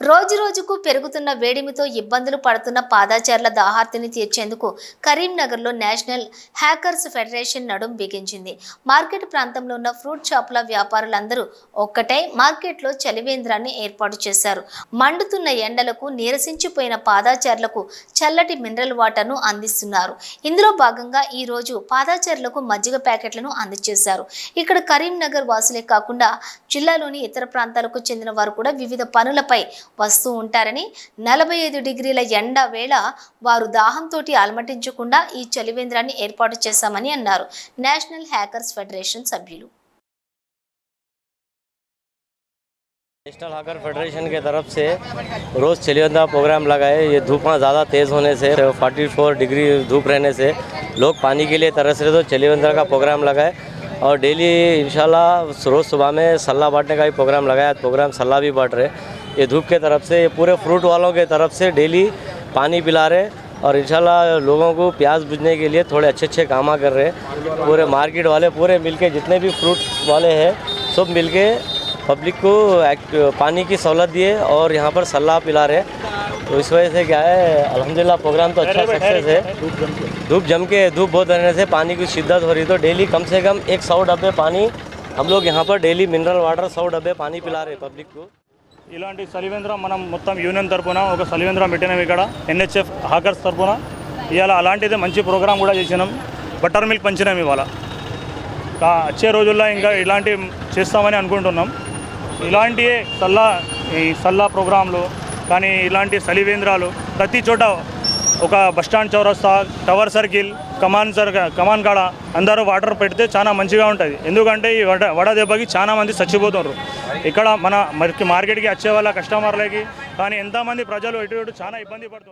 రోజు రోజుకు పెరుగుతున్న వేడిమితో ఇబ్బందులు పడుతున్న పాదాచారుల దాహార్తిని తీర్చేందుకు కరీంనగర్లో నేషనల్ హ్యాకర్స్ ఫెడరేషన్ నడుం బిగించింది. మార్కెట్ ప్రాంతంలో ఉన్న ఫ్రూట్ షాపుల వ్యాపారులందరూ ఒక్కటే మార్కెట్లో చలివేంద్రాన్ని ఏర్పాటు చేశారు. మండుతున్న ఎండలకు నీరసించిపోయిన పాదాచారులకు చల్లటి మినరల్ వాటర్ను అందిస్తున్నారు. ఇందులో భాగంగా ఈ రోజు పాదాచారులకు మజ్జిగ ప్యాకెట్లను అందజేశారు. ఇక్కడ కరీంనగర్ వాసులే కాకుండా జిల్లాలోని ఇతర ప్రాంతాలకు చెందిన వారు కూడా వివిధ పనులపై వస్తూ ఉంటారని నలభై ఐదు డిగ్రీల ఎండ వేళ వారు దాహంతో అలమటించకుండా ఈ చలివేంద్రాన్ని ఏర్పాటు చేశామని అన్నారు నేషనల్ హ్యాకర్స్ ఫెడరేషన్ సభ్యులు नेशनल हाकर फेडरेशन के तरफ से रोज़ चलियंदा प्रोग्राम लगाए ये धूपा ज़्यादा तेज़ होने से 44 डिग्री धूप रहने से लोग पानी के लिए तरस रहे तो चलियंदा का प्रोग्राम लगाए और डेली इंशाल्लाह रोज़ सुबह में सल्ला बांटने का भी प्रोग्राम लगाया प्रोग्राम सल्ला भी बांट रहे ये धूप के तरफ़ से, ये पूरे फ्रूट वालों के तरफ़ से डेली पानी पिला रहे और इंशाल्लाह लोगों को प्यास बुझने के लिए थोड़े अच्छे अच्छे कामा कर रहे हैं। पूरे मार्केट वाले, पूरे मिलके जितने भी फ्रूट वाले हैं, सब मिलके पब्लिक को पानी की सहूलत दिए और यहाँ पर सलाह पिला रहे तो इस वजह से क्या है, अल्हम्दुलिल्लाह प्रोग्राम तो अच्छा सक्सेस है। धूप जम के, धूप बहुत रहने से पानी की शिद्दत हो रही तो डेली कम से कम एक सौ डब्बे पानी हम लोग यहाँ पर डेली मिनरल वाटर सौ डब्बे पानी पिला रहे पब्लिक को। ఇలాంటి సలివేంద్రం మనం మొత్తం యూనియన్ తరపున ఒక సలివేంద్రం పెట్టినాం ఇక్కడ ఎన్హెచ్ఎఫ్ హాకర్స్ తరఫున ఇవాళ అలాంటిదే మంచి ప్రోగ్రాం కూడా చేసినాం. బటర్ మిల్క్ పంచినాం ఇవాళ. వచ్చే రోజుల్లో ఇంకా ఇలాంటి చేస్తామని అనుకుంటున్నాం. ఇలాంటి సల్లా ఈ సల్లా ప్రోగ్రాంలు కానీ ఇలాంటి సలివేంద్రాలు ప్రతి చోట ఒక బస్టాండ్ చౌరస్తా టవర్ సర్కిల్ కమాన్ సర్ కమాన్ కాడ అందరూ వాటర్ పెడితే చాలా మంచిగా ఉంటుంది. ఎందుకంటే ఈ వడ వడ దెబ్బకి చాలా మంది చచ్చిపోతున్నారు ఇక్కడ మన మార్కెట్కి వచ్చే వాళ్ళ కస్టమర్లకి కానీ ఎంతమంది ప్రజలు ఇటు ఇటు చాలా ఇబ్బంది పడుతుంది